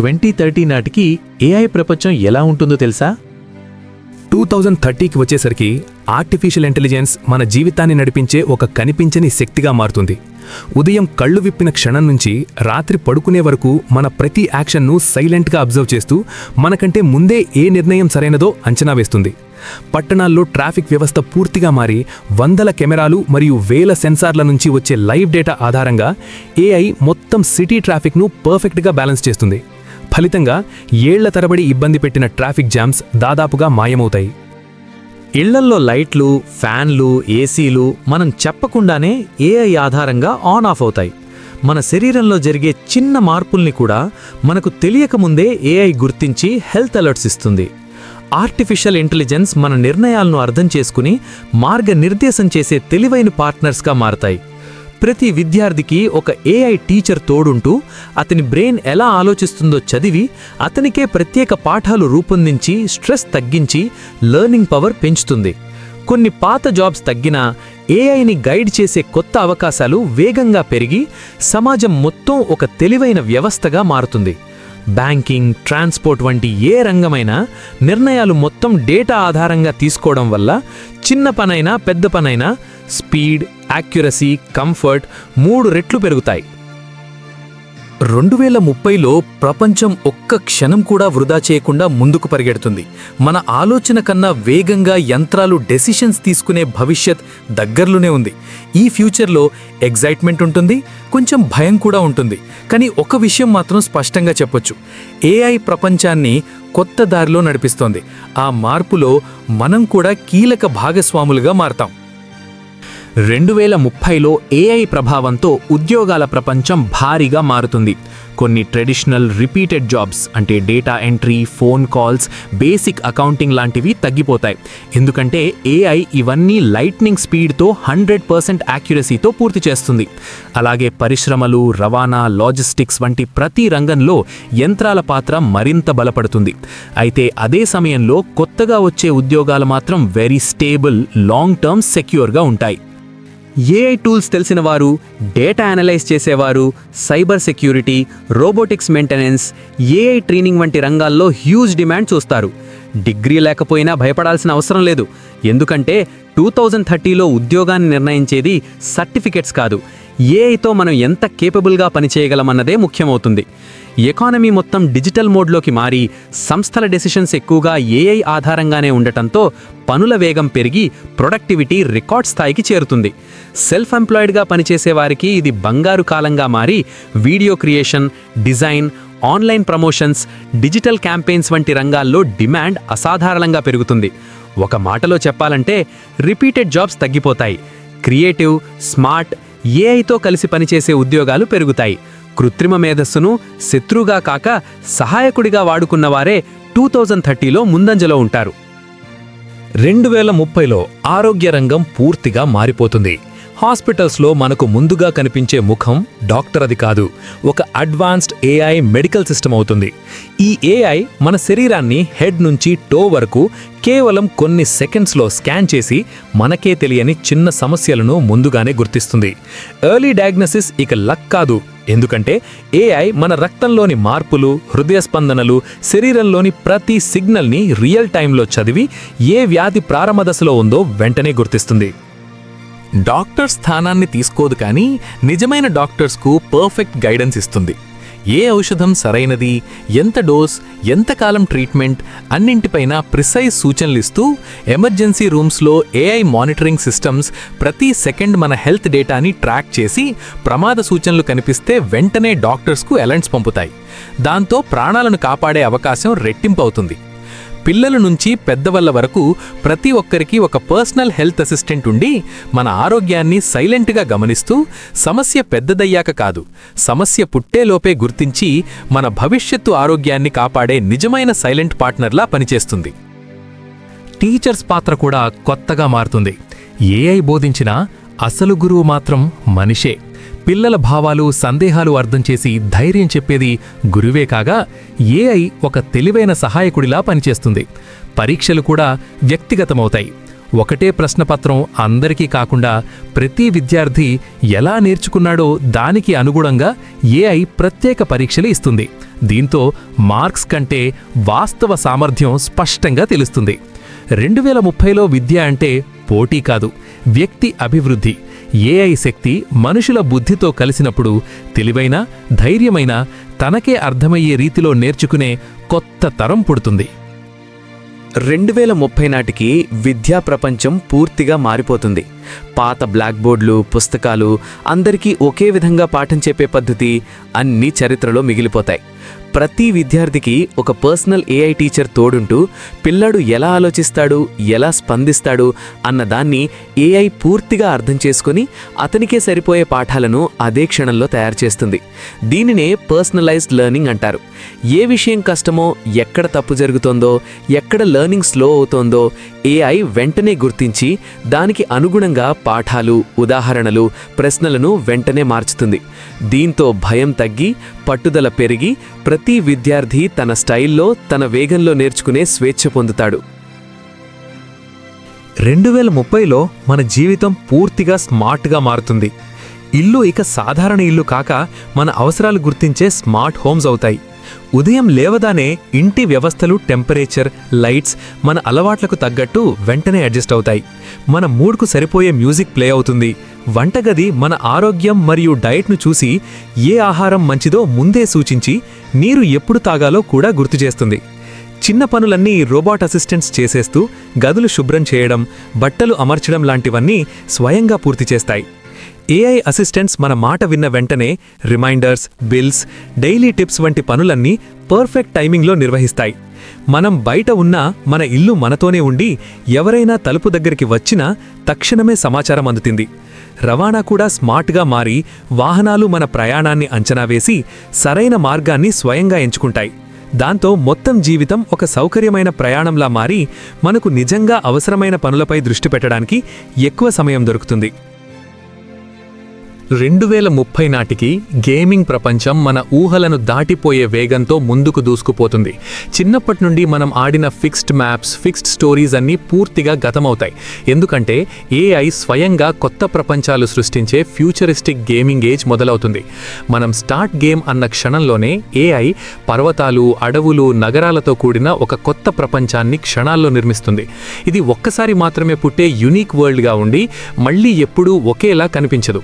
Twenty thirty నాటికి AI ప్రపంచం ఎలా ఉంటుందో తెలుసా? టూ థౌజండ్ థర్టీకి వచ్చేసరికి ఆర్టిఫిషియల్ ఇంటెలిజెన్స్ మన జీవితాన్ని నడిపించే ఒక కనిపించని శక్తిగా మారుతుంది. ఉదయం కళ్ళు విప్పిన క్షణం నుంచి రాత్రి పడుకునే వరకు మన ప్రతి యాక్షన్ను సైలెంట్గా అబ్జర్వ్ చేస్తూ మనకంటే ముందే ఏ నిర్ణయం సరైనదో అంచనా వేస్తుంది. పట్టణాల్లో ట్రాఫిక్ వ్యవస్థ పూర్తిగా మారి వందల కెమెరాలు మరియు వేల సెన్సార్ల నుంచి వచ్చే లైవ్ డేటా ఆధారంగా ఏఐ మొత్తం సిటీ ట్రాఫిక్ను పర్ఫెక్ట్గా బ్యాలెన్స్ చేస్తుంది. ఫలితంగా ఏళ్ళ తరబడి ఇబ్బంది పెట్టిన ట్రాఫిక్ జామ్స్ దాదాపుగా మాయమవుతాయి. ఇళ్ళల్లో లైట్లు ఫ్యాన్లు ఏసీలు మనం చెప్పకుండానే ఏఐ ఆధారంగా ఆన్ ఆఫ్ అవుతాయి. మన శరీరంలో జరిగే చిన్న మార్పుల్ని కూడా మనకు తెలియకముందే ఏఐ గుర్తించి హెల్త్ అలర్ట్స్ ఇస్తుంది. ఆర్టిఫిషియల్ ఇంటెలిజెన్స్ మన నిర్ణయాలను అర్థం చేసుకుని మార్గనిర్దేశం చేసే తెలివైన పార్ట్నర్స్గా మారతాయి. ప్రతి విద్యార్థికి ఒక ఏఐ టీచర్ తోడుంటూ అతని బ్రెయిన్ ఎలా ఆలోచిస్తుందో చదివి అతనికే ప్రత్యేక పాఠాలు రూపొందించి స్ట్రెస్ తగ్గించి లెర్నింగ్ పవర్ పెంచుతుంది. కొన్ని పాత జాబ్స్ తగ్గినా ఏఐని గైడ్ చేసే కొత్త అవకాశాలు వేగంగా పెరిగి సమాజం మొత్తం ఒక తెలివైన వ్యవస్థగా మారుతుంది. బ్యాంకింగ్ ట్రాన్స్పోర్ట్ వంటి ఏ రంగమైనా నిర్ణయాలు మొత్తం డేటా ఆధారంగా తీసుకోవడం వల్ల చిన్న పనైనా పెద్ద పనైనా స్పీడ్ యాక్యురసీ కంఫర్ట్ మూడు రెట్లు పెరుగుతాయి. రెండు వేల ముప్పైలో ప్రపంచం ఒక్క క్షణం కూడా వృధా చేయకుండా ముందుకు పరిగెడుతుంది. మన ఆలోచన కన్నా వేగంగా యంత్రాలు డెసిషన్స్ తీసుకునే భవిష్యత్ దగ్గరలోనే ఉంది. ఈ ఫ్యూచర్లో ఎగ్జైట్మెంట్ ఉంటుంది కొంచెం భయం కూడా ఉంటుంది. కానీ ఒక విషయం మాత్రం స్పష్టంగా చెప్పొచ్చు. ఏఐ ప్రపంచాన్ని కొత్త దారిలో నడిపిస్తోంది. ఆ మార్పులో మనం కూడా కీలక భాగస్వాములుగా మారతాం. రెండు వేల ముప్పైలో ఏఐ ప్రభావంతో ఉద్యోగాల ప్రపంచం భారీగా మారుతుంది. కొన్ని ట్రెడిషనల్ రిపీటెడ్ జాబ్స్ అంటే data entry phone calls basic accounting లాంటివి తగ్గిపోతాయి. ఎందుకంటే ఏఐ ఇవన్నీ లైట్నింగ్ స్పీడ్తో హండ్రెడ్ పర్సెంట్ యాక్యురసీతో పూర్తి చేస్తుంది. అలాగే పరిశ్రమలు రవాణా లాజిస్టిక్స్ వంటి ప్రతి రంగంలో యంత్రాల పాత్ర మరింత బలపడుతుంది. అయితే అదే సమయంలో కొత్తగా వచ్చే ఉద్యోగాలు మాత్రం వెరీ స్టేబుల్ లాంగ్ టర్మ్ సెక్యూర్గా ఉంటాయి. ఏఐ టూల్స్ తెలిసిన వారు డేటా అనలైజ్ చేసేవారు cyber security robotics maintenance AI training వంటి రంగాల్లో హ్యూజ్ డిమాండ్ చూస్తారు. డిగ్రీ లేకపోయినా భయపడాల్సిన అవసరం లేదు. ఎందుకంటే టూ థౌజండ్ థర్టీలో ఉద్యోగాన్ని నిర్ణయించేది సర్టిఫికెట్స్ కాదు. ఏఐతో మనం ఎంత కేపబుల్గా పనిచేయగలమన్నదే ముఖ్యమవుతుంది. ఎకానమీ మొత్తం డిజిటల్ మోడ్లోకి మారి సంస్థల డెసిషన్స్ ఎక్కువగా ఏఐ ఆధారంగానే ఉండటంతో పనుల వేగం పెరిగి ప్రొడక్టివిటీ రికార్డ్ స్థాయికి చేరుతుంది. సెల్ఫ్ ఎంప్లాయిడ్గా పనిచేసే వారికి ఇది బంగారు కాలంగా మారి video creation design online promotions digital campaigns వంటి రంగాల్లో డిమాండ్ అసాధారణంగా పెరుగుతుంది. ఒక మాటలో చెప్పాలంటే రిపీటెడ్ జాబ్స్ తగ్గిపోతాయి. క్రియేటివ్ స్మార్ట్ ఏఐతో కలిసి పనిచేసే ఉద్యోగాలు పెరుగుతాయి. కృత్రిమ మేధస్సును శత్రువుగా కాక సహాయకుడిగా వాడుకున్నవారే టూ థౌజండ్ థర్టీలో ముందంజలో ఉంటారు. రెండు వేల ముప్పైలో ఆరోగ్య రంగం పూర్తిగా మారిపోతుంది. హాస్పిటల్స్లో మనకు ముందుగా కనిపించే ముఖం డాక్టర్ అది కాదు ఒక అడ్వాన్స్డ్ ఏఐ మెడికల్ సిస్టమ్ అవుతుంది. ఈ ఏఐ మన శరీరాన్ని హెడ్ నుంచి టో వరకు కేవలం కొన్ని సెకండ్స్లో స్కాన్ చేసి మనకే తెలియని చిన్న సమస్యలను ముందుగానే గుర్తిస్తుంది. ఎర్లీ డయాగ్నోసిస్ ఇక లక్ కాదు ఎందుకంటే ఏఐ మన రక్తంలోని మార్పులు హృదయ స్పందనలు శరీరంలోని ప్రతి సిగ్నల్ని రియల్ టైంలో చదివి ఏ వ్యాధి ప్రారంభ దశలో ఉందో వెంటనే గుర్తిస్తుంది. డాక్టర్ స్థానాన్ని తీసుకోదు కానీ నిజమైన డాక్టర్స్కు పర్ఫెక్ట్ గైడెన్స్ ఇస్తుంది. ఏ ఔషధం సరైనది ఎంత డోస్ ఎంతకాలం ట్రీట్మెంట్ అన్నింటిపైన ప్రిసైజ్ సూచనలు ఇస్తూ ఎమర్జెన్సీ రూమ్స్లో ఏఐ మానిటరింగ్ సిస్టమ్స్ ప్రతి సెకండ్ మన హెల్త్ డేటాని ట్రాక్ చేసి ప్రమాద సూచనలు కనిపిస్తే వెంటనే డాక్టర్స్కు అలర్ట్స్ పంపుతాయి. దాంతో ప్రాణాలను కాపాడే అవకాశం రెట్టింపు అవుతుంది. పిల్లల నుంచి పెద్దవాళ్ళ వరకు ప్రతి ఒక్కరికి ఒక పర్సనల్ హెల్త్ అసిస్టెంట్ ఉండి మన ఆరోగ్యాన్ని సైలెంట్గా గమనిస్తూ సమస్య పెద్దదయ్యాక కాదు సమస్య పుట్టేలోపే గుర్తించి మన భవిష్యత్తు ఆరోగ్యాన్ని కాపాడే నిజమైన సైలెంట్ పార్ట్నర్లా పనిచేస్తుంది. టీచర్స్ పాత్ర కూడా కొత్తగా మారుతుంది. ఏఐ బోధించినా అసలు గురువు మాత్రం మనిషే. పిల్లల భావాలు సందేహాలు అర్థం చేసి ధైర్యం చెప్పేది గురువే కాగా ఏఐ ఒక తెలివైన సహాయకుడిలా పనిచేస్తుంది. పరీక్షలు కూడా వ్యక్తిగతమవుతాయి. ఒకటే ప్రశ్నపత్రం అందరికీ కాకుండా ప్రతి విద్యార్థి ఎలా నేర్చుకున్నాడో దానికి అనుగుణంగా ఏఐ ప్రత్యేక పరీక్షలు ఇస్తుంది. దీంతో మార్క్స్ కంటే వాస్తవ సామర్థ్యం స్పష్టంగా తెలుస్తుంది. రెండు వేల ముప్పైలో విద్య అంటే పోటీ కాదు వ్యక్తి అభివృద్ధి. ఏఐ శక్తి మనుషుల బుద్ధితో కలిసినప్పుడు తెలివైన ధైర్యమైన తనకే అర్థమయ్యే రీతిలో నేర్చుకునే కొత్త తరం పుడుతుంది. రెండు వేల ముప్పై నాటికి విద్యా ప్రపంచం పూర్తిగా మారిపోతుంది. పాత బ్లాక్ బోర్డులు పుస్తకాలు అందరికీ ఒకే విధంగా పాఠం చెప్పే పద్ధతి అన్నీ చరిత్రలో మిగిలిపోతాయి. ప్రతి విద్యార్థికి ఒక పర్సనల్ ఏఐ టీచర్ తోడుంటూ పిల్లాడు ఎలా ఆలోచిస్తాడు ఎలా స్పందిస్తాడు అన్నదాన్ని ఏఐ పూర్తిగా అర్థం చేసుకుని అతనికే సరిపోయే పాఠాలను అదే క్షణంలో తయారు చేస్తుంది. దీనినే పర్సనలైజ్డ్ లెర్నింగ్ అంటారు. ఏ విషయం కష్టమో ఎక్కడ తప్పు జరుగుతోందో ఎక్కడ లెర్నింగ్ స్లో అవుతోందో ఏఐ వెంటనే గుర్తించి దానికి అనుగుణంగా పాఠాలు ఉదాహరణలు ప్రశ్నలను వెంటనే మార్చుతుంది. దీంతో భయం తగ్గి పట్టుదల పెరిగి ప్రతి విద్యార్థి తన స్టైల్లో తన వేగంలో నేర్చుకునే స్వేచ్ఛ పొందుతాడు. రెండు వేల ముప్పైలో మన జీవితం పూర్తిగా స్మార్ట్గా మారుతుంది. ఇల్లు ఇక సాధారణ ఇల్లు కాక మన అవసరాలు గుర్తించే స్మార్ట్ హోమ్స్ అవుతాయి. ఉదయం లేవదానే ఇంటి వ్యవస్థలు టెంపరేచర్ లైట్స్ మన అలవాట్లకు తగ్గట్టు వెంటనే అడ్జస్ట్ అవుతాయి. మన మూడ్కు సరిపోయే మ్యూజిక్ ప్లే అవుతుంది. వంటగది మన ఆరోగ్యం మరియు డయట్ను చూసి ఏ ఆహారం మంచిదో ముందే సూచించి నీరు ఎప్పుడు తాగాలో కూడా గుర్తు చేస్తుంది. చిన్న పనులన్నీ రోబోట్ అసిస్టెంట్స్ చేసేస్తూ గదులు శుభ్రం చేయడం బట్టలు అమర్చడం లాంటివన్నీ స్వయంగా పూర్తి చేస్తాయి. ఏఐ అసిస్టెంట్స్ మన మాట విన్న వెంటనే రిమైండర్స్ బిల్స్ డైలీ టిప్స్ వంటి పనులన్నీ పర్ఫెక్ట్ టైమింగ్లో నిర్వహిస్తాయి. మనం బయట ఉన్నా మన ఇల్లు మనతోనే ఉండి ఎవరైనా తలుపు దగ్గరికి వచ్చినా తక్షణమే సమాచారం అందుతుంది. రవాణా కూడా స్మార్ట్గా మారి వాహనాలు మన ప్రయాణాన్ని అంచనా వేసి సరైన మార్గాన్ని స్వయంగా ఎంచుకుంటాయి. దాంతో మొత్తం జీవితం ఒక సౌకర్యమైన ప్రయాణంలా మారి మనకు నిజంగా అవసరమైన పనులపై దృష్టి పెట్టడానికి ఎక్కువ సమయం దొరుకుతుంది. రెండు వేల ముప్పై నాటికి గేమింగ్ ప్రపంచం మన ఊహలను దాటిపోయే వేగంతో ముందుకు దూసుకుపోతుంది. చిన్నప్పటి నుండి మనం ఆడిన ఫిక్స్డ్ మ్యాప్స్ ఫిక్స్డ్ స్టోరీస్ అన్నీ పూర్తిగా గతమవుతాయి. ఎందుకంటే ఏఐ స్వయంగా కొత్త ప్రపంచాలు సృష్టించే ఫ్యూచరిస్టిక్ గేమింగ్ ఏజ్ మొదలవుతుంది. మనం స్టార్ట్ గేమ్ అన్న క్షణంలోనే ఏఐ పర్వతాలు అడవులు నగరాలతో కూడిన ఒక కొత్త ప్రపంచాన్ని క్షణాల్లో నిర్మిస్తుంది. ఇది ఒక్కసారి మాత్రమే పుట్టే యునీక్ వరల్డ్గా ఉండి మళ్ళీ ఎప్పుడూ ఒకేలా కనిపించదు.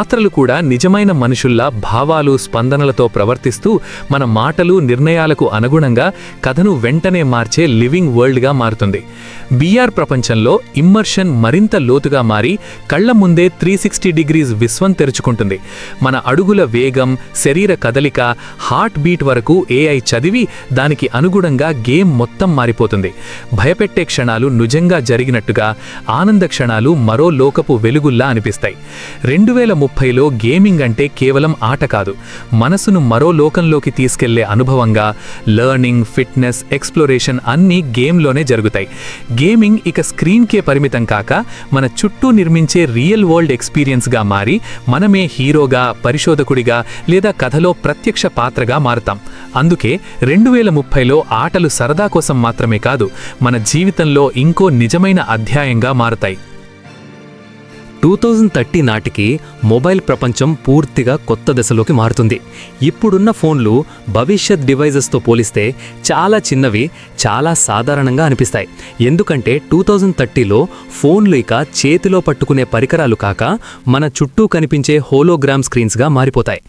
పాత్రలు కూడా నిజమైన మనుషుల్లా భావాలు స్పందనలతో ప్రవర్తిస్తూ మన మాటలు నిర్ణయాలకు అనుగుణంగా కథను వెంటనే మార్చే లివింగ్ వరల్డ్గా మారుతుంది. బీఆర్ ప్రపంచంలో ఇమ్మర్షన్ మరింత లోతుగా మారి కళ్ళ ముందే త్రీ సిక్స్టీ డిగ్రీస్ విశ్వం తెరుచుకుంటుంది. మన అడుగుల వేగం శరీర కదలిక హార్ట్ బీట్ వరకు ఏఐ చదివి దానికి అనుగుణంగా గేమ్ మొత్తం మారిపోతుంది. భయపెట్టే క్షణాలు నిజంగా జరిగినట్టుగా ఆనంద క్షణాలు మరో లోకపు వెలుగుల్లా అనిపిస్తాయి. రెండు వేల ముప్పైలో గేమింగ్ అంటే కేవలం ఆట కాదు. మనసును మరో లోకంలోకి తీసుకెళ్ళే అనుభవంగా లెర్నింగ్ ఫిట్నెస్ ఎక్స్ప్లోరేషన్ అన్నీ గేమ్లోనే జరుగుతాయి. గేమింగ్ ఇక స్క్రీన్కే పరిమితం కాక మన చుట్టూ నిర్మించే రియల్ వరల్డ్ ఎక్స్పీరియన్స్గా మారి మనమే హీరోగా పరిశోధకుడిగా లేదా కథలో ప్రత్యక్ష పాత్రగా మారుతాం. అందుకే రెండు వేల ముప్పైలో ఆటలు సరదా కోసం మాత్రమే కాదు మన జీవితంలో ఇంకో నిజమైన అధ్యాయంగా మారుతాయి. టూ థౌజండ్ థర్టీ నాటికి మొబైల్ ప్రపంచం పూర్తిగా కొత్త దశలోకి మారుతుంది. ఇప్పుడున్న ఫోన్లు భవిష్యత్ డివైజెస్తో పోలిస్తే చాలా చిన్నవి చాలా సాధారణంగా అనిపిస్తాయి. ఎందుకంటే టూ థౌజండ్ థర్టీలో ఫోన్లు ఇక చేతిలో పట్టుకునే పరికరాలు కాక మన చుట్టూ కనిపించే హోలోగ్రామ్ స్క్రీన్స్గా మారిపోతాయి.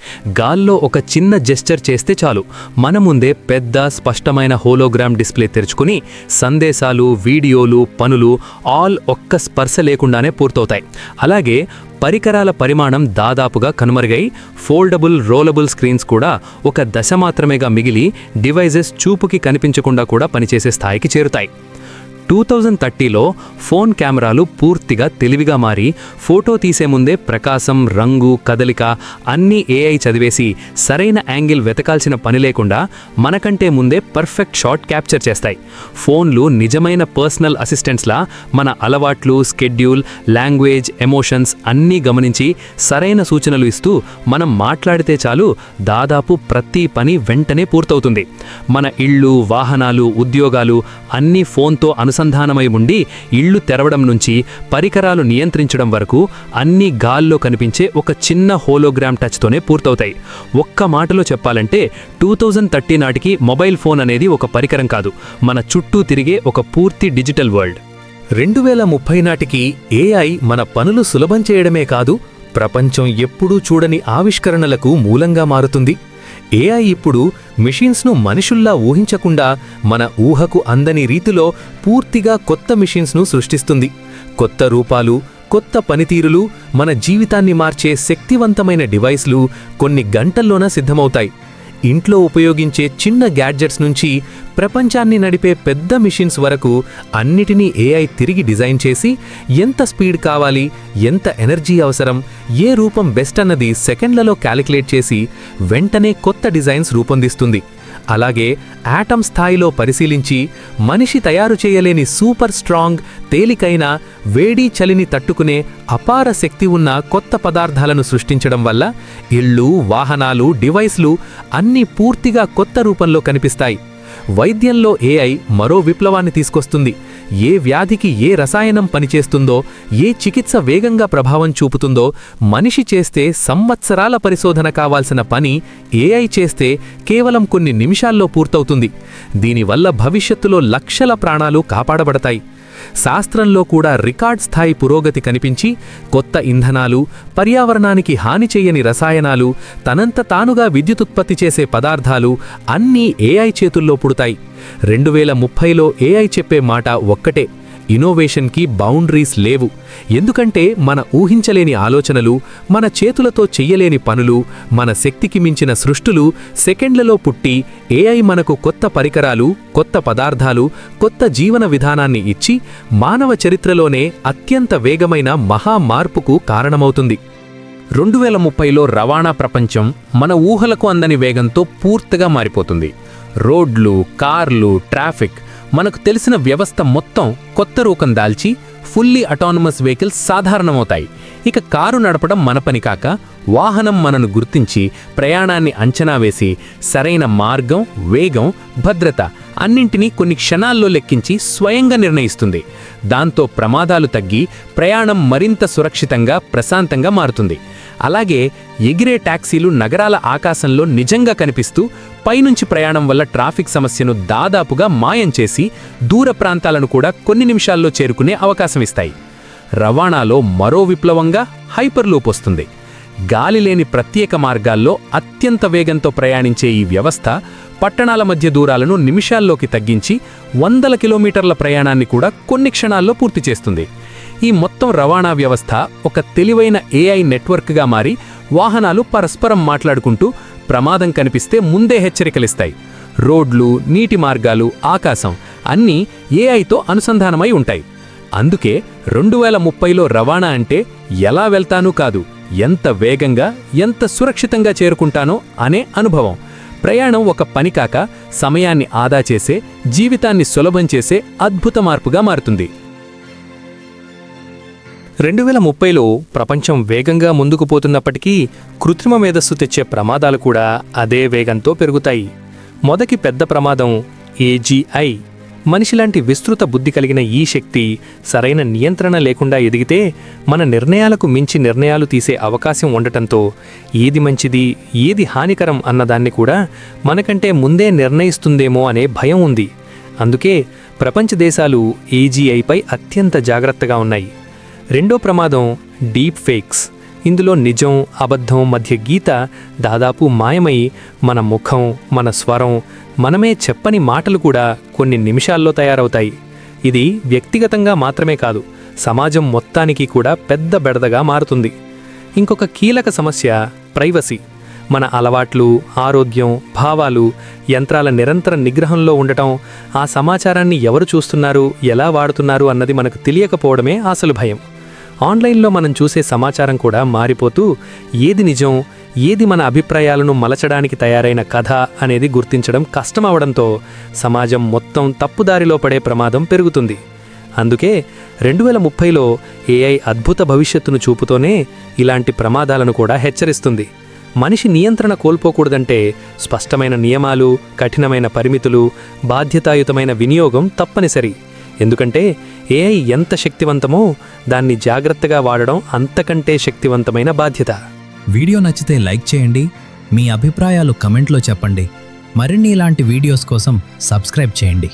గాల్లో ఒక చిన్న జెస్చర్ చేస్తే చాలు. మన ముందే పెద్ద స్పష్టమైన హోలోగ్రామ్ డిస్ప్లే తెరుచుకుని సందేశాలు వీడియోలు పనులు ఆల్ ఒక్క స్పర్శ లేకుండానే పూర్తవుతాయి. అలాగే పరికరాల పరిమాణం దాదాపుగా కనుమరుగై ఫోల్డబుల్ రోలబుల్ స్క్రీన్స్ కూడా ఒక దశ మాత్రమేగా మిగిలి డివైజెస్ చూపుకి కనిపించకుండా కూడా పనిచేసే స్థాయికి చేరుతాయి. టూ థౌజండ్ థర్టీలో ఫోన్ కెమెరాలు పూర్తిగా తెలివిగా మారి ఫోటో తీసే ముందే ప్రకాశం రంగు కదలిక అన్నీ ఏఐ చదివేసి సరైన యాంగిల్ వెతకాల్సిన పని లేకుండా మనకంటే ముందే పర్ఫెక్ట్ షాట్ క్యాప్చర్ చేస్తాయి. ఫోన్లు నిజమైన పర్సనల్ అసిస్టెంట్స్లా మన అలవాట్లు స్కెడ్యూల్ లాంగ్వేజ్ ఎమోషన్స్ అన్నీ గమనించి సరైన సూచనలు ఇస్తూ మనం మాట్లాడితే చాలు దాదాపు ప్రతి పని వెంటనే పూర్తవుతుంది. మన ఇళ్ళు వాహనాలు ఉద్యోగాలు అన్నీ ఫోన్తో అనుసంధానం అనుసంధానమై ఉండి ఇళ్ళు తెరవడం నుంచి పరికరాలు నియంత్రించడం వరకు అన్ని గాల్లో కనిపించే ఒక చిన్న హోలోగ్రామ్ టచ్తోనే పూర్తవుతాయి. ఒక్క మాటలో చెప్పాలంటే టూ థౌజండ్ థర్టీ నాటికి మొబైల్ ఫోన్ అనేది ఒక పరికరం కాదు. మన చుట్టూ తిరిగే ఒక పూర్తి డిజిటల్ వరల్డ్. రెండు వేల ముప్పై నాటికి ఏఐ మన పనులు సులభం చేయడమే కాదు ప్రపంచం ఎప్పుడూ చూడని ఆవిష్కరణలకు మూలంగా మారుతుంది. ఏఐ ఇప్పుడు మిషిన్స్ను మనుషుల్లా ఊహించకుండా మన ఊహకు అందని రీతిలో పూర్తిగా కొత్త మిషన్స్ను సృష్టిస్తుంది. కొత్త రూపాలు కొత్త పనితీరులు మన జీవితాన్ని మార్చే శక్తివంతమైన డివైస్లు కొన్ని గంటల్లోన సిద్ధమవుతాయి. ఇంట్లో ఉపయోగించే చిన్న గ్యాడ్జెట్స్ నుంచి ప్రపంచాన్ని నడిపే పెద్ద మిషన్స్ వరకు అన్నిటినీ ఏఐ తిరిగి డిజైన్ చేసి ఎంత స్పీడ్ కావాలి ఎంత ఎనర్జీ అవసరం ఏ రూపం బెస్ట్ అన్నది సెకండ్లలో క్యాలిక్యులేట్ చేసి వెంటనే కొత్త డిజైన్స్ రూపొందిస్తుంది. అలాగే యాటమ్ స్థాయిలో పరిశీలించి మనిషి తయారు చేయలేని సూపర్ స్ట్రాంగ్ తేలికైన వేడి చలిని తట్టుకునే అపార శక్తి ఉన్న కొత్త పదార్థాలను సృష్టించడం వల్ల ఇళ్ళు వాహనాలు డివైస్లు అన్నీ పూర్తిగా కొత్త రూపంలో కనిపిస్తాయి. వైద్యంలో ఏఐ మరో విప్లవాన్ని తీసుకొస్తుంది. ఏ వ్యాధికి ఏ రసాయనం పనిచేస్తుందో ఏ చికిత్స వేగంగా ప్రభావం చూపుతుందో మనిషి చేస్తే సంవత్సరాల పరిశోధన కావాల్సిన పని ఏఐ చేస్తే కేవలం కొన్ని నిమిషాల్లో పూర్తవుతుంది. దీనివల్ల భవిష్యత్తులో లక్షల ప్రాణాలు కాపాడబడతాయి. శాస్త్రంలో కూడా రికార్డ్ స్థాయి పురోగతి కనిపించి కొత్త ఇంధనాలు పర్యావరణానికి హాని చేయని రసాయనాలు తనంత తానుగా విద్యుతుత్పత్తి చేసే పదార్థాలు అన్నీ ఏఐ చేతుల్లో పుడతాయి. రెండు వేల ముప్పైలో ఏఐ చెప్పే మాట ఒక్కటే. ఇన్నోవేషన్కి బౌండరీస్ లేవు. ఎందుకంటే మన ఊహించలేని ఆలోచనలు మన చేతులతో చెయ్యలేని పనులు మన శక్తికి మించిన సృష్టులు సెకండ్లలో పుట్టి ఏఐ మనకు కొత్త పరికరాలు కొత్త పదార్థాలు కొత్త జీవన విధానాన్ని ఇచ్చి మానవ చరిత్రలోనే అత్యంత వేగమైన మహా మార్పుకు కారణమవుతుంది. రెండు వేల ముప్పైలో రవాణా ప్రపంచం మన ఊహలకు అందని వేగంతో పూర్తిగా మారిపోతుంది. రోడ్లు కార్లు ట్రాఫిక్ మనకు తెలిసిన వ్యవస్థ మొత్తం కొత్త రూపం దాల్చి ఫుల్లీ అటానమస్ వెహికల్స్ సాధారణమవుతాయి. ఇక కారు నడపడం మన పని కాక వాహనం మనను గుర్తించి ప్రయాణాన్ని అంచనా వేసి సరైన మార్గం వేగం భద్రత అన్నింటినీ కొన్ని క్షణాల్లో లెక్కించి స్వయంగా నిర్ణయిస్తుంది. దాంతో ప్రమాదాలు తగ్గి ప్రయాణం మరింత సురక్షితంగా ప్రశాంతంగా మారుతుంది. అలాగే ఎగిరే టాక్సీలు నగరాల ఆకాశంలో నిజంగా కనిపిస్తూ పైనుంచి ప్రయాణం వల్ల ట్రాఫిక్ సమస్యను దాదాపుగా మాయం చేసి దూర ప్రాంతాలను కూడా కొన్ని నిమిషాల్లో చేరుకునే అవకాశం ఇస్తాయి. రవాణాలో మరో విప్లవంగా హైపర్లూప్ వస్తుంది. గాలి లేని ప్రత్యేక మార్గాల్లో అత్యంత వేగంతో ప్రయాణించే ఈ వ్యవస్థ పట్టణాల మధ్య దూరాలను నిమిషాల్లోకి తగ్గించి వందల కిలోమీటర్ల ప్రయాణాన్ని కూడా కొన్ని క్షణాల్లో పూర్తి చేస్తుంది. ఈ మొత్తం రవాణా వ్యవస్థ ఒక తెలివైన ఏఐ నెట్వర్క్గా మారి వాహనాలు పరస్పరం మాట్లాడుకుంటూ ప్రమాదం కనిపిస్తే ముందే హెచ్చరికలిస్తాయి. రోడ్లు నీటి మార్గాలు ఆకాశం అన్నీ ఏఐతో అనుసంధానమై ఉంటాయి. అందుకే రెండు వేల ముప్పైలో రవాణా అంటే ఎలా వెళ్తానూ కాదు ఎంత వేగంగా ఎంత సురక్షితంగా చేరుకుంటానో అనే అనుభవం. ప్రయాణం ఒక పని కాక సమయాన్ని ఆదా చేసే జీవితాన్ని సులభం చేసే అద్భుత మార్పుగా మారుతుంది. రెండు వేల ముప్పైలో ప్రపంచం వేగంగా ముందుకు పోతున్నప్పటికీ కృత్రిమ మేధస్సు తెచ్చే ప్రమాదాలు కూడా అదే వేగంతో పెరుగుతాయి. మొదటి పెద్ద ప్రమాదం ఏజీఐ మనిషిలాంటి విస్తృత బుద్ధి కలిగిన ఈ శక్తి సరైన నియంత్రణ లేకుండా ఎదిగితే మన నిర్ణయాలకు మించి నిర్ణయాలు తీసే అవకాశం ఉండటంతో ఏది మంచిది ఏది హానికరం అన్నదాన్ని కూడా మనకంటే ముందే నిర్ణయిస్తుందేమో అనే భయం ఉంది. అందుకే ప్రపంచ దేశాలు ఏజీఐపై అత్యంత జాగ్రత్తగా ఉన్నాయి. రెండో ప్రమాదం డీప్ ఫేక్స్. ఇందులో నిజం అబద్ధం మధ్య గీత దాదాపు మాయమై మన ముఖం మన స్వరం మనమే చెప్పని మాటలు కూడా కొన్ని నిమిషాల్లో తయారవుతాయి. ఇది వ్యక్తిగతంగా మాత్రమే కాదు సమాజం మొత్తానికి కూడా పెద్ద బెడదగా మారుతుంది. ఇంకొక కీలక సమస్య ప్రైవసీ. మన అలవాట్లు ఆరోగ్యం భావాలు యంత్రాల నిరంతర నిగ్రహంలో ఉండటం ఆ సమాచారాన్ని ఎవరు చూస్తున్నారు ఎలా వాడుతున్నారు అన్నది మనకు తెలియకపోవడమే అసలు భయం. ఆన్లైన్లో మనం చూసే సమాచారం కూడా మారిపోతూ ఏది నిజం ఏది మన అభిప్రాయాలను మలచడానికి తయారైన కథ అనేది గుర్తించడం కష్టమవడంతో సమాజం మొత్తం తప్పుదారిలో పడే ప్రమాదం పెరుగుతుంది. అందుకే రెండు వేల ముప్పైలో ఏఐ అద్భుత భవిష్యత్తును చూపుతోనే ఇలాంటి ప్రమాదాలను కూడా హెచ్చరిస్తుంది. మనిషి నియంత్రణ కోల్పోకూడదంటే స్పష్టమైన నియమాలు కఠినమైన పరిమితులు బాధ్యతాయుతమైన వినియోగం తప్పనిసరి. ఎందుకంటే ఏఐ ఎంత శక్తివంతమో దాన్ని జాగ్రత్తగా వాడడం అంతకంటే శక్తివంతమైన బాధ్యత. వీడియో నచ్చితే లైక్ చేయండి మీ అభిప్రాయాలు కమెంట్లో చెప్పండి. మరిన్ని ఇలాంటి వీడియోస్ కోసం సబ్స్క్రైబ్ చేయండి.